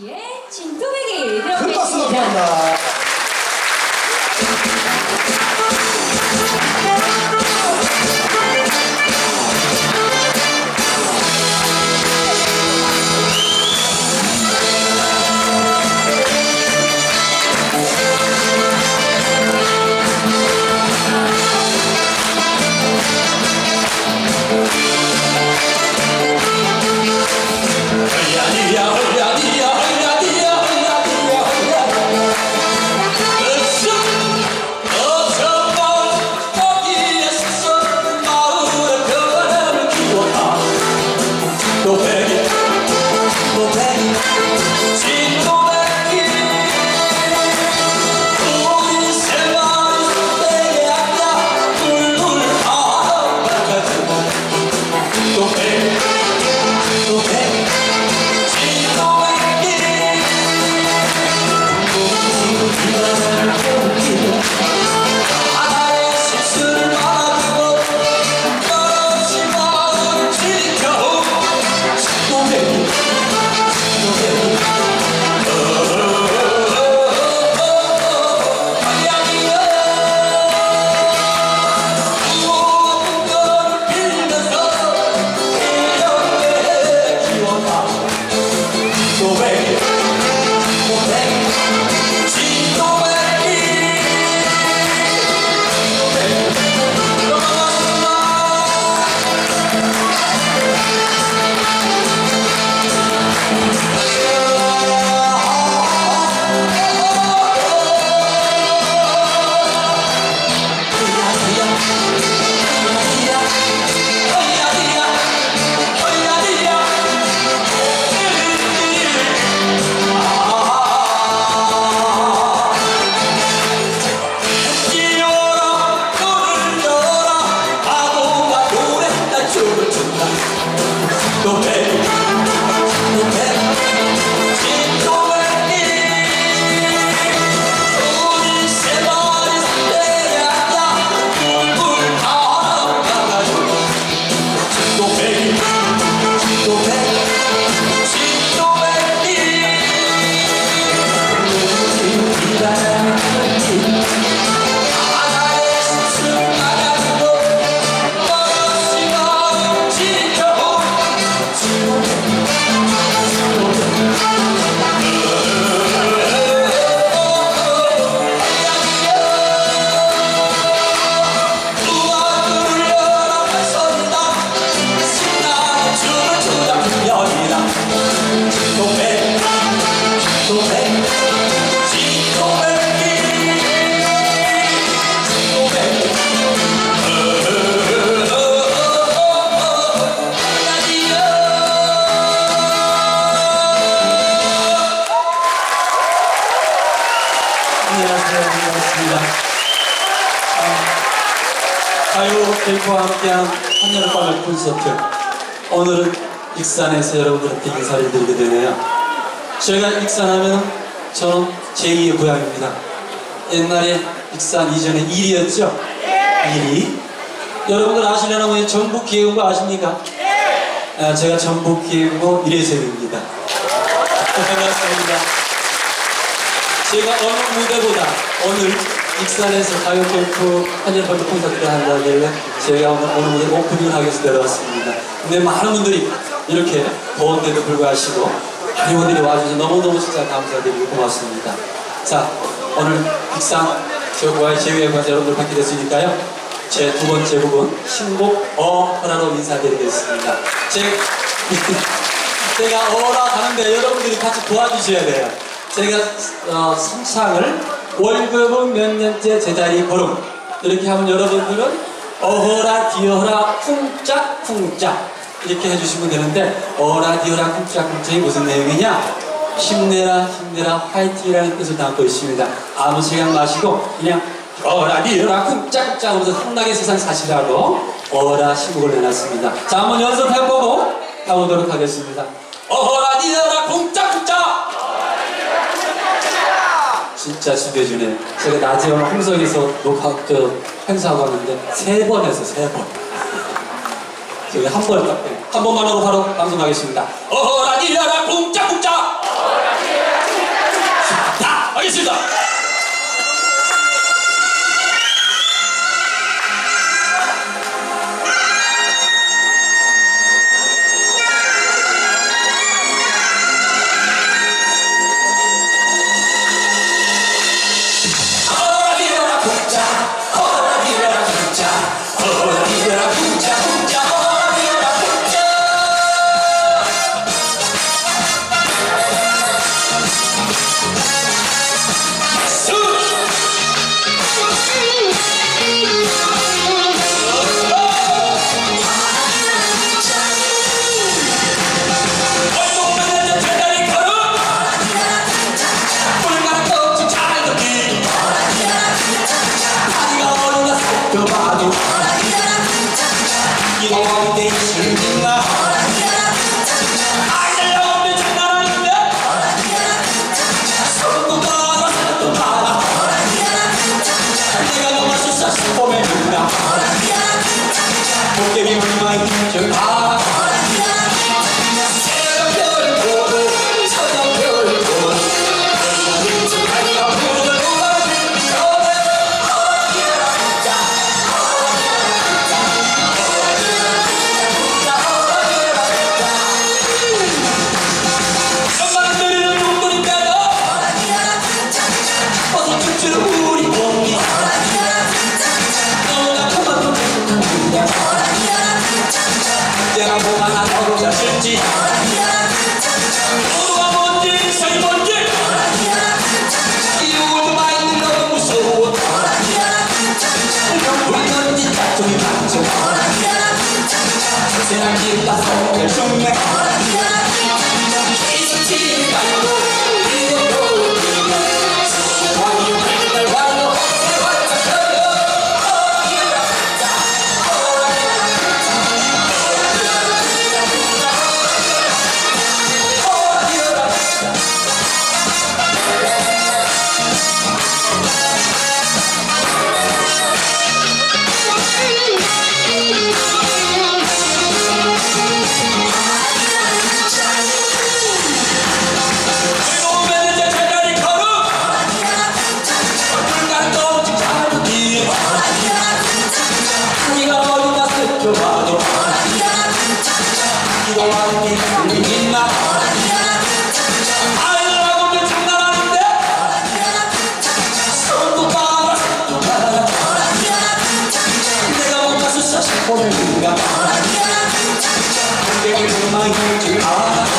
씨의 박수 들어보겠습니다. 아, 가요 캠프와 함께한 한여름밤의 콘서트. 오늘은 익산에서 여러분들한테 인사를 드리게 되네요. 저희가 익산하면 저는 제2의 고향입니다. 옛날에 익산 이전에 일이었죠? 일이. 여러분들 아시려나 뭐 전북 기획부 아십니까? 아, 제가 전북 기획부 이래섭입니다. 반갑습니다. 제가 어느 무대보다 오늘 익산에서 가요 캠프 한일번째 콘서트를 한다길래 제가 오늘 어느 무대 오프닝을 하기 위해서 내려왔습니다. 근데 많은 분들이 이렇게 더운데도 불구하시고 많은 분들이 와주셔서 너무너무 진짜 감사드리고 고맙습니다. 자, 오늘 익산 저와의 제외의 과제 여러분들 받게 됐으니까요. 제 두 번째 곡은 신곡 어라로 인사드리겠습니다. 제, 제가 어라 하는데 여러분들이 같이 도와주셔야 돼요. 제가 어, 성창을 월급은 몇 년째 제자리 걸음. 이렇게 하면 여러분들은 어허라 디어라 쿵짝쿵짝 이렇게 해주시면 되는데 어라 디어라 쿵짝쿵짝이 무슨 내용이냐? 힘내라 힘내라 화이팅이라는 뜻을 담고 있습니다. 아무 생각 마시고 그냥 어라 디어라 쿵짝쿵짝 하면서 흥나게 세상 사시라고 어라 신곡을 내놨습니다. 자 한번 연습해보고 가보도록 하겠습니다. 어허라 디어 진짜 죽여주네. 제가 낮에 오늘 홍성에서 녹화, 저, 행사하고 왔는데, 세 번 했어, 세 번. 저기 한 번, 한 번만 하고 바로 방송하겠습니다. 어허라, 니라라, 쿵 아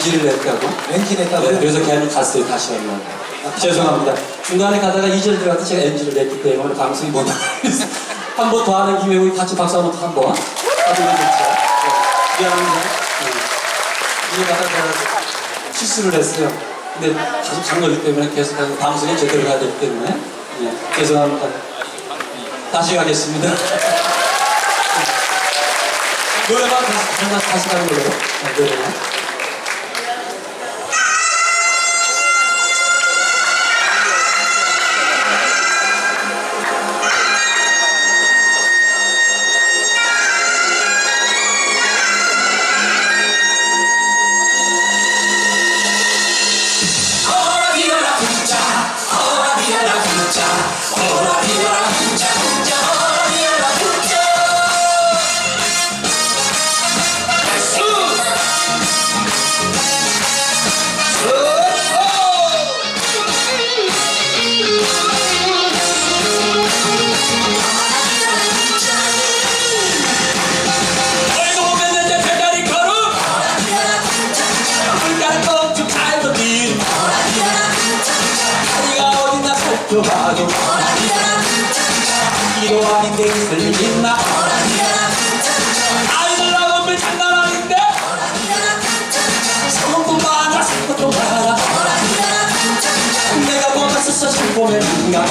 엔진을 냈다고? 냈다고요? 네, 그래서 걔는 갔어요, 다시 하려고. 아, 죄송합니다. 중간에 가다가 2절 들어가서 제가 엔진을 냈기 때문에 방송이 못 나가겠어요. 한번 더 하는 김에 우리 같이 박수 한번 한 번. 하도록 했죠. 네, 미안합니다. 네. 이제 가다가 제가 실수를 했어요. 근데 계속 장거리 때문에 계속 방송에 제대로 가야 되기 때문에. 네, 죄송합니다. 다시 가겠습니다. 노래만 다시, 다시, 가는 걸로. 네, 노래만. 이도 아닌데 있나? 아이들 나오면 장난 아닌데? 성뿐만 아니라 생것도 많아 내가 뭐가 있어서 잘 보면 인가?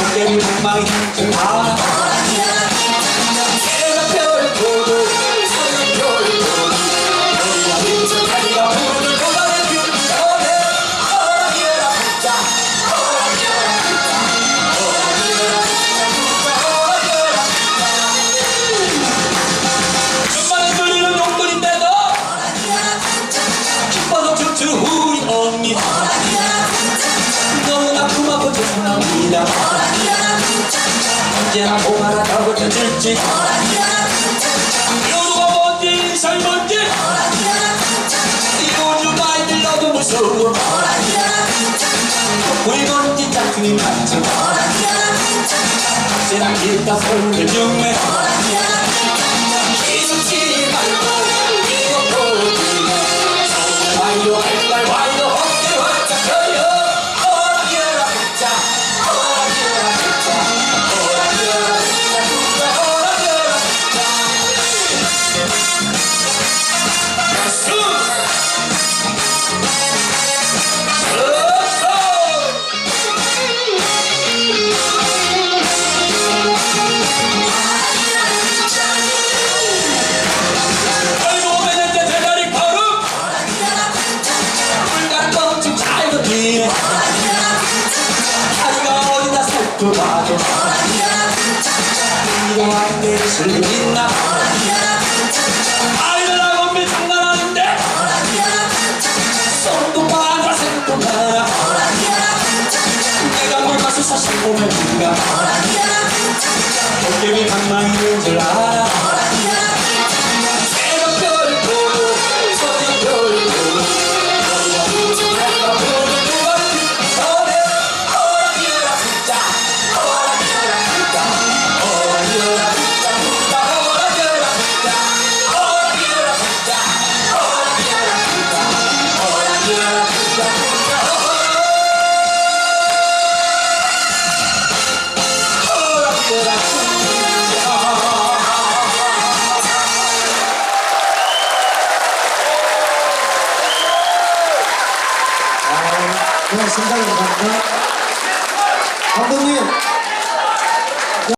도깨비 방망이 좀 언제나 고마라 더붙여 줄지 요루가 뭔지 살 뭔지 이우주가 아이들 너도 무서워 우리 뭔지 짝퉁이 맞죠 세상 길다 서울을 중매 일 있나 아이들하고 면 장난 아닌데 썸도 많아 생도 많아 내가 사실 보면 인가 도깨비 방망이인 줄 알아